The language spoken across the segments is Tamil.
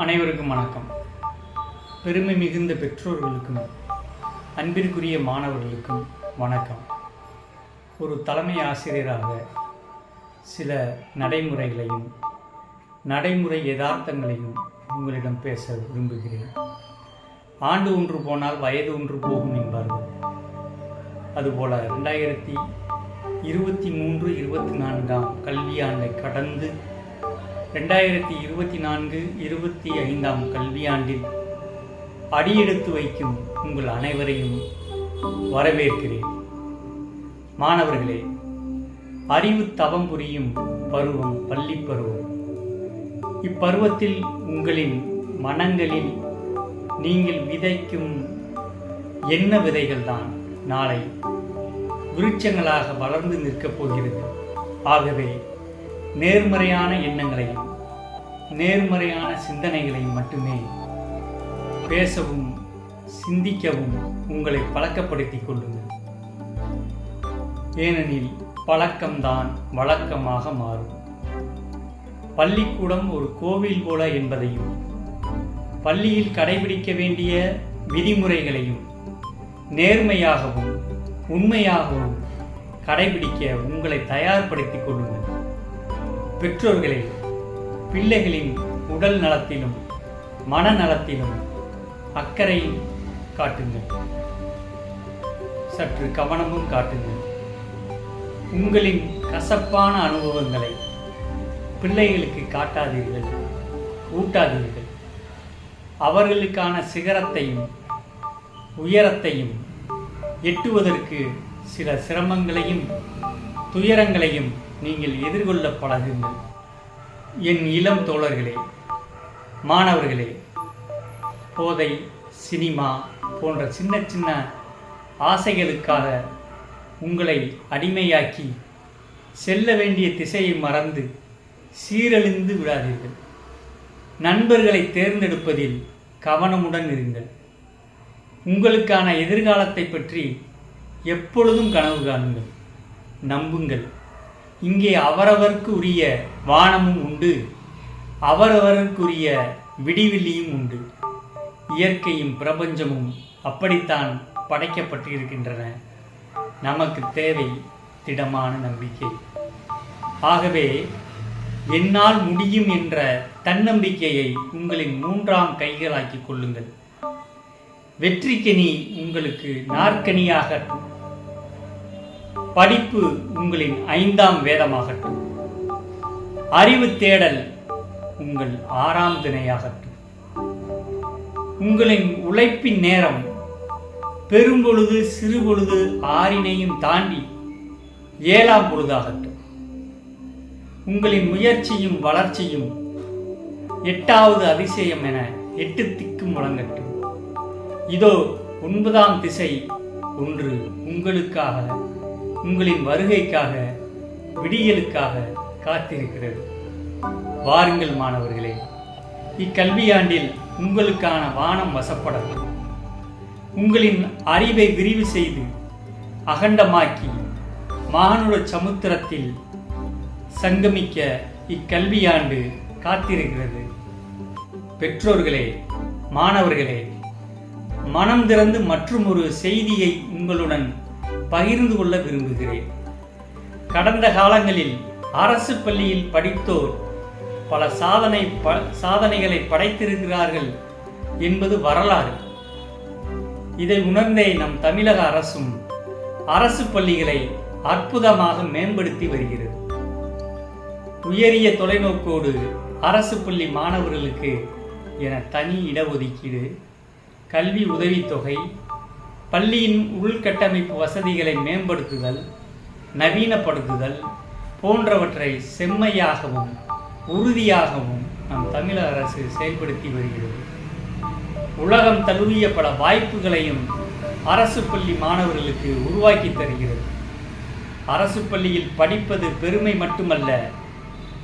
அனைவருக்கும் வணக்கம். பெருமை மிகுந்த பெற்றோர்களுக்கும் அன்பிற்குரிய மாணவர்களுக்கும் வணக்கம். ஒரு தலைமை ஆசிரியராக சில நடைமுறைகளையும் நடைமுறை யதார்த்தங்களையும் உங்களிடம் பேச விரும்புகிறேன். ஆண்டு ஒன்று போனால் வயது ஒன்று போகும் என்பார்கள். அதுபோல ரெண்டாயிரத்தி இருபத்தி மூன்று இருபத்தி நான்காம் கல்வியாண்டை கடந்து ரெண்டாயிரத்தி இருபத்தி நான்கு இருபத்தி ஐந்தாம் கல்வியாண்டில் அடியெடுத்து வைக்கும் உங்கள் அனைவரையும் வரவேற்கிறேன். மாணவர்களே அறிவு தவம் புரியும் பருவம் பள்ளி பருவம். இப்பருவத்தில் உங்களின் மனங்களில் நீங்கள் விதைக்கும் என்ன விதைகள்தான்? நாளை விருட்சங்களாக வளர்ந்து நிற்கப் போகிறது. ஆகவே நேர்மறையான எண்ணங்களையும் நேர்மறையான சிந்தனைகளையும் மட்டுமே பேசவும் சிந்திக்கவும் உங்களை பழக்கப்படுத்திக் கொள்ளுங்கள். ஏனெனில் பழக்கம்தான் வழக்கமாக மாறும். பள்ளிக்கூடம் ஒரு கோவில் போல என்பதையும் பள்ளியில் கடைபிடிக்க வேண்டிய விதிமுறைகளையும் நேர்மையாகவும் உண்மையாகவும் கடைபிடிக்க உங்களை தயார்படுத்திக் கொள்ளுங்கள். பெற்றோர்களே பிள்ளைகளின் உடல் நலத்திலும் மனநலத்திலும் அக்கறை காட்டுங்கள். சற்று கவனமும் காட்டுங்கள். உங்களின் கசப்பான அனுபவங்களை பிள்ளைகளுக்கு காட்டாதீர்கள் ஊட்டாதீர்கள். அவர்களுக்கான சிகரத்தையும் உயரத்தையும் எட்டுவதற்கு சில சிரமங்களையும் துயரங்களையும் நீங்கள் எதிர்கொள்ள பழகுங்கள். என் இளம் தோழர்களே மாணவர்களே போதை சினிமா போன்ற சின்ன சின்ன ஆசைகளுக்காக உங்களை அடிமையாக்கி செல்ல வேண்டிய திசையை மறந்து சீரழிந்து விடாதீர்கள். நண்பர்களை தேர்ந்தெடுப்பதில் கவனமுடன் இருங்கள். உங்களுக்கான எதிர்காலத்தை பற்றி எப்பொழுதும் கனவு காணுங்கள். நம்புங்கள். இங்கே அவரவர்க்கு உரிய வானமும் உண்டு அவரவருக்குரிய விடிவெளியும் உண்டு. இயற்கையும் பிரபஞ்சமும் அப்படித்தான் படைக்கப்பட்டு இருக்கின்றன நமக்கு தேவை திடமான நம்பிக்கை. ஆகவே என்னால் முடியும் என்ற தன்னம்பிக்கையை உங்களின் மூன்றாம் கைகளாக்கிக் கொள்ளுங்கள். வெற்றிக்கனி உங்களுக்கு நாற்கனியாகட்டும் படிப்பு உங்களின் ஐந்தாம் வேதமாகட்டும். அறிவு தேடல் உங்கள் ஆறாம் திணையாகட்டும். உங்களின் உழைப்பின் நேரம் பெரும்பொழுது சிறுபொழுது ஆறினையும் தாண்டி ஏழாம் பொழுதாகட்டும். உங்களின் முயற்சியும் வளர்ச்சியும் எட்டாவது அதிசயம் என எட்டு திக்கும் வழங்கட்டும். இதோ ஒன்பதாம் திசை ஒன்று உங்களுக்காக. உங்களின் வருகைக்காக விடியலுக்காக காத்திருக்கிறது. வாருங்கள் மாணவர்களே இக்கல்வியாண்டில் உங்களுக்கான வானம் வசப்படட்டும். உங்களின் அறிவை விரிவு செய்து அகண்டமாக்கி மானுட சமுத்திரத்தில் சங்கமிக்க இக்கல்வியாண்டு காத்திருக்கிறது. பெற்றோர்களே மாணவர்களே மனம் திறந்து மற்றும் ஒரு செய்தியை உங்களுடன் பகிர்ந்து கொள்ள விரும்புகிறேன். கடந்த காலங்களில் அரசு பள்ளியில் படித்தோர் பல சாதனை ப சாதனைகளை படைத்திருக்கிறார்கள் என்பது வரலாறு. இதை உணர்ந்தே நம் தமிழக அரசும் அரசு பள்ளிகளை அற்புதமாக மேம்படுத்தி வருகிறது. உயரிய தொலைநோக்கோடு அரசு பள்ளி மாணவர்களுக்கு என தனி இடஒதுக்கீடு கல்வி உதவித்தொகை பள்ளியின் உள்கட்டமைப்பு வசதிகளை மேம்படுத்துதல் நவீனப்படுத்துதல் போன்றவற்றை செம்மையாகவும் உறுதியாகவும் நம் தமிழக அரசு செயல்படுத்தி வருகிறது. உலகம் தழுவிய பல வாய்ப்புகளையும் அரசு பள்ளி மாணவர்களுக்கு உருவாக்கி தருகிறது. அரசு பள்ளியில் படிப்பது பெருமை மட்டுமல்ல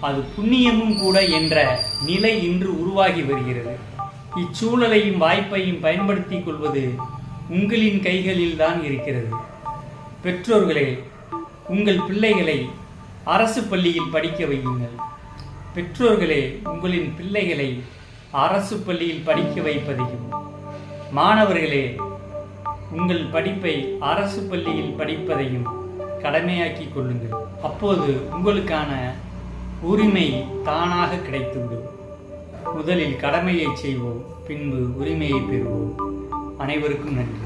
அது புண்ணியமும் கூட என்ற நிலை இன்று உருவாகி வருகிறது. இச்சூழலையும் வாய்ப்பையும் பயன்படுத்திக் கொள்வது உங்களின் கைகளில் தான் இருக்கிறது. பெற்றோர்களே உங்கள் பிள்ளைகளை அரசு பள்ளியில் படிக்க வையுங்கள். பெற்றோர்களே உங்களின் பிள்ளைகளை அரசு பள்ளியில் படிக்க வைப்பதையும். மாணவர்களே உங்கள் படிப்பை அரசு பள்ளியில் படிப்பதையும் கடமையாக்கிக் கொள்ளுங்கள். அப்போது உங்களுக்கான உரிமை தானாக கிடைத்துவிடும். முதலில் கடமையை செய்வோம் பின்பு உரிமையை பெறுவோம். அனைவருக்கும் நன்றி.